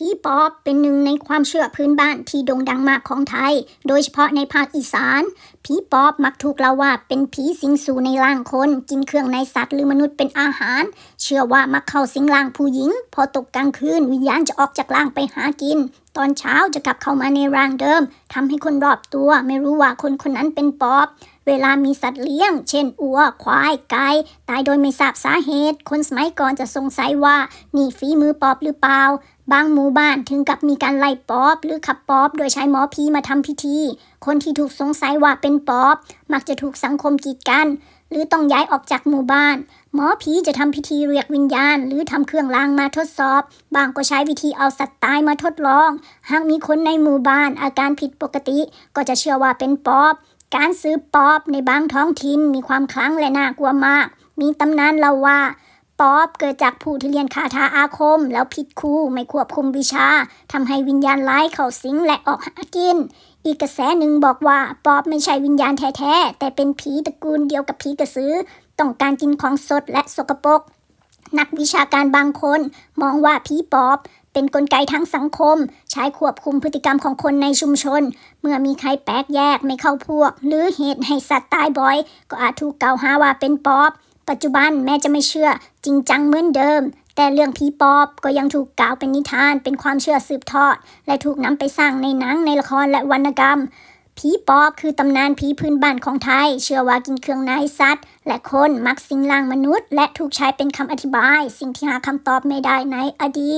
ผีปอบเป็นหนึ่งในความเชื่อพื้นบ้านที่โด่งดังมากของไทย โดยเฉพาะในภาคอีสาน ผีปอบมักถูกเล่าว่าเป็นผีสิงสู่ในร่างคน กินเครื่องในสัตว์หรือมนุษย์เป็นอาหาร เชื่อว่ามักเข้าสิงร่างผู้หญิง พอตกกลางคืนวิญญาณจะออกจากร่างไปหากิน ตอนเช้าจะกลับเข้ามาในร่างเดิมทำให้คนรอบตัวไม่รู้ว่าคนคนนั้นเป็นปอบ เวลามีสัตว์เลี้ยง เช่นอัว ควาย ไก่ ตายโดยไม่ทราบสาเหตุ คนสมัยก่อนจะสงสัยว่า นี่ฝีมือปอบหรือเปล่า บางหมู่บ้านถึงกับมีการไล่ปอบ หรือขับปอบ โดยใช้หมอผีมาทำพิธี คนที่ถูกสงสัยว่าเป็นปอบ มักจะถูกสังคมกีดกัน หรือต้องย้ายออกจากหมู่บ้าน หมอผีจะทำพิธีเรียกวิญญาณ หรือทำเครื่องรางมาทดสอบ บางก็ใช้วิธีเอาสัตว์ตายมาทดลอง หากมีคนในหมู่บ้านอาการผิดปกติ ก็จะเชื่อว่าเป็นปอบ การซื้อปอบในบางท้องถิ่นมีความคลั่งและน่ากลัวมาก มีตำนานเล่าว่าปอบเกิดจากผู้ที่เรียนคาถาอาคม แล้วผิดครูไม่ควบคุมวิชาทำให้วิญญาณร้ายเข้าสิงและออกหากิน อีกกระแสหนึ่งบอกว่าปอบไม่ใช่วิญญาณแท้ๆแต่เป็นผีตระกูลเดียวกับผีกระสือ ต้องการกินของสดและสกปรก นักวิชาการบางคน มองว่าผีปอบ เป็นนกลไกทางสังคม ใช้ควบคุมพฤติกรรมของคนในชุมชน เมื่อมีใครแปลกแยกไม่เข้าพวก หรือเหตุให้สัตว์ตายบ่อย ก็อาจถูกกล่าวหาว่าเป็นปอบ ปัจจุบันแม้จะไม่เชื่อ จริงจังเหมือนเดิม แต่เรื่องผีปอบก็ยังถูกกล่าวเป็นนิทาน เป็นความเชื่อสืบทอด และถูกนำไปสร้างในหนังในละครและวรรณกรรม ผีปอบคือตำนานผีพื้นบ้านของไทย เชื่อว่ากินเครื่องในสัตว์ และคนมักสิงร่างมนุษย์ และถูกใช้เป็นคำอธิบาย สิ่งที่หาคำตอบไม่ได้ในอดีต